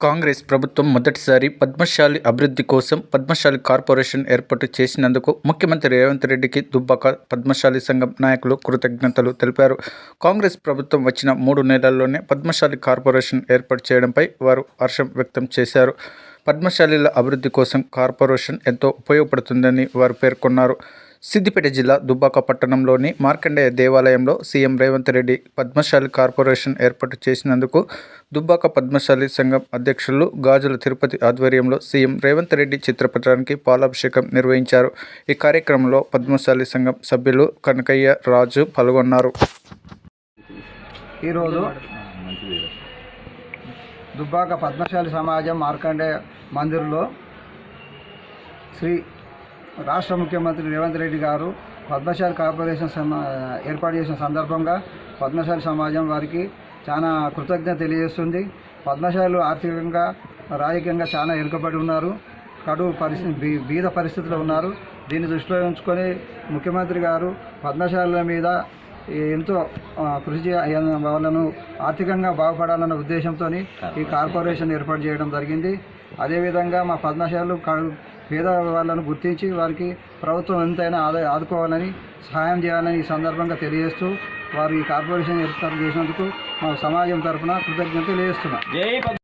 కాంగ్రెస్ ప్రభుత్వం మొదటిసారి పద్మశాలి అభివృద్ధి కోసం పద్మశాలి కార్పొరేషన్ ఏర్పాటు చేసినందుకు ముఖ్యమంత్రి రేవంత్ రెడ్డికి దుబ్బాక పద్మశాలి సంఘం నాయకులు కృతజ్ఞతలు తెలిపారు. కాంగ్రెస్ ప్రభుత్వం వచ్చిన మూడు నెలల్లోనే పద్మశాలి కార్పొరేషన్ ఏర్పాటు చేయడంపై వారు హర్షం వ్యక్తం చేశారు. పద్మశాలీల అభివృద్ధి కోసం కార్పొరేషన్ ఎంతో ఉపయోగపడుతుందని వారు పేర్కొన్నారు. సిద్దిపేట జిల్లా దుబ్బాక పట్టణంలోని మార్కండేయ దేవాలయంలో సీఎం రేవంత్ రెడ్డి పద్మశాలి కార్పొరేషన్ ఏర్పాటు చేసినందుకు దుబ్బాక పద్మశాలి సంఘం అధ్యక్షులు గాజుల తిరుపతి ఆధ్వర్యంలో సీఎం రేవంత్ రెడ్డి చిత్రపటానికి పాలాభిషేకం నిర్వహించారు. ఈ కార్యక్రమంలో పద్మశాలి సంఘం సభ్యులు కనకయ్య రాజు పాల్గొన్నారు. ఈరోజు దుబ్బాక పద్మశాలి సమాజం మార్కండే మందిర్లో శ్రీ రాష్ట్ర ముఖ్యమంత్రి రేవంత్ రెడ్డి గారు పద్మశాలి కార్పొరేషన్ ఏర్పాటు చేసిన సందర్భంగా పద్మశాలి సమాజం వారికి చాలా కృతజ్ఞత తెలియజేస్తుంది. పద్మశాలు ఆర్థికంగా రాజకీయంగా చాలా వెనుకబడి ఉన్నారు. కడువు పరిస్థితి బీద పరిస్థితిలో ఉన్నారు. దీన్ని దృష్టిలో ఉంచుకొని ముఖ్యమంత్రి గారు పద్మశాలుల మీద ఎంతో కృషి వాళ్ళను ఆర్థికంగా బాగుపడాలన్న ఉద్దేశంతో ఈ కార్పొరేషన్ ఏర్పాటు చేయడం జరిగింది. అదేవిధంగా మా పద్మశాలు క- పేద వాళ్ళను గుర్తించి వారికి ప్రభుత్వం ఎంతైనా ఆదా ఆదుకోవాలని సహాయం చేయాలని ఈ సందర్భంగా తెలియజేస్తూ వారు ఈ కార్పొరేషన్ ఏర్పాటు చేసినందుకు మా సమాజం తరఫున కృతజ్ఞత తెలియజేస్తున్నాం.